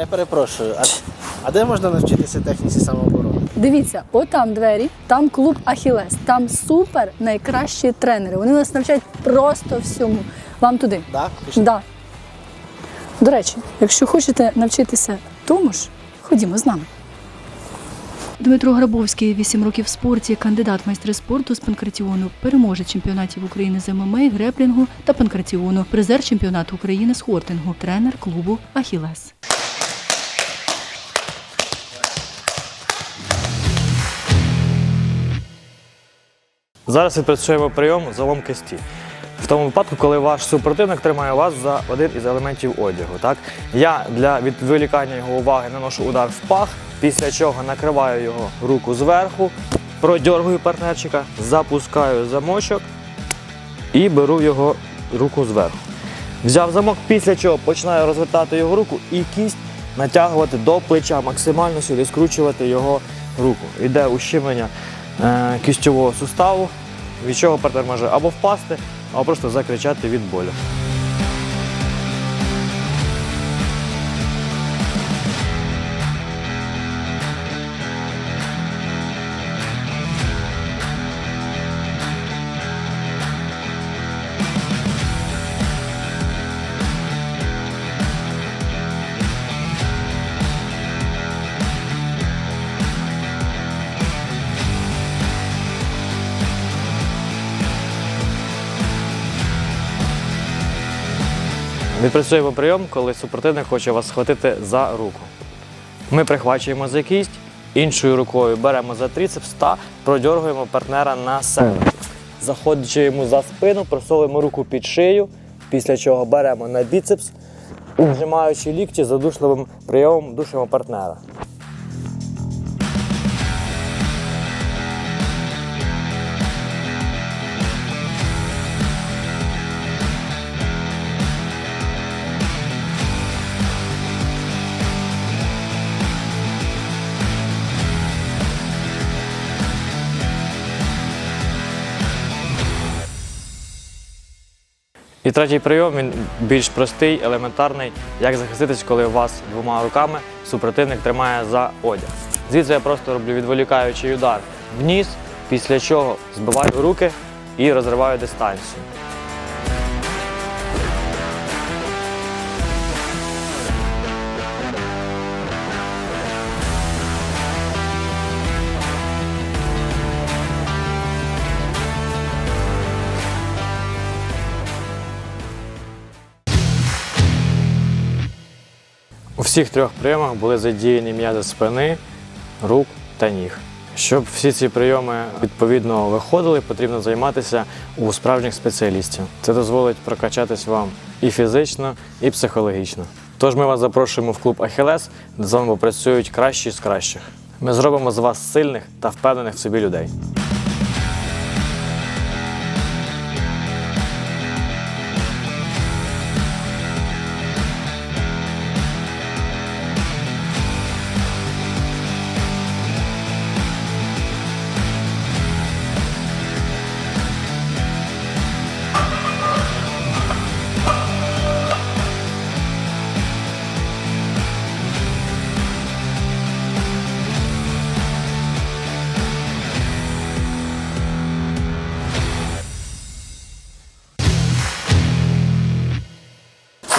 я перепрошую. А, а де можна навчитися техніці самооборони? Дивіться, отам двері, там клуб Ахілес, там супер найкращі тренери. Вони нас навчають просто всьому. Вам туди. Да? Пішли. Да. До речі, якщо хочете навчитися тому ж, ходімо з нами. Дмитро Грабовський, 8 років в спорті, кандидат в майстри спорту з панкратіону, переможець чемпіонатів України з ММА, греплінгу та панкратіону, призер чемпіонату України з хортингу, тренер клубу Ахілес. Зараз відпрацюємо прийом залом кисті. В тому випадку, коли ваш супротивник тримає вас за один із елементів одягу. Так? Я для відволікання його уваги наношу удар в пах, після чого накриваю його руку зверху, продьоргую партнерчика, запускаю замочок і беру його руку зверху. Взяв замок, після чого починаю розвертати його руку і кість натягувати до плеча, максимально сюди скручувати його руку. Іде ущемлення кістьового суставу, від чого партнер може або впасти, або просто закричати від болю. Відпрацюємо прийом, коли супротивник хоче вас схватити за руку. Ми прихвачуємо за кість, іншою рукою беремо за трицепс та продьоргуємо партнера на себе. Заходячи йому за спину, просовуємо руку під шию, після чого беремо на біцепс, вжимаючи лікті задушливим прийомом душимо партнера. І третій прийом він більш простий, елементарний. Як захиститись, коли вас двома руками супротивник тримає за одяг. Звідси я просто роблю відволікаючий удар вниз, після чого збиваю руки і розриваю дистанцію. Всіх трьох прийомах були задіяні м'язи спини, рук та ніг. Щоб всі ці прийоми відповідно виходили, потрібно займатися у справжніх спеціалістів. Це дозволить прокачатись вам і фізично, і психологічно. Тож ми вас запрошуємо в клуб Ахілес, де з вами попрацюють кращі з кращих. Ми зробимо з вас сильних та впевнених в собі людей.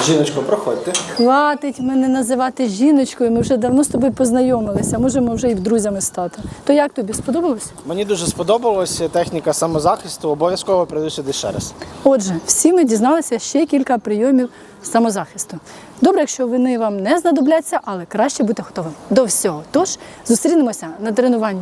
Жіночко, проходьте. Хватить мене називати жіночкою. Ми вже давно з тобою познайомилися. Можемо вже і друзями стати. То як тобі сподобалось? Мені дуже сподобалася техніка самозахисту. Обов'язково прийду сюди ще раз. Отже, всі ми дізналися ще кілька прийомів самозахисту. Добре, якщо вони вам не знадобляться, але краще бути готовим до всього. Тож зустрінемося на тренуванні.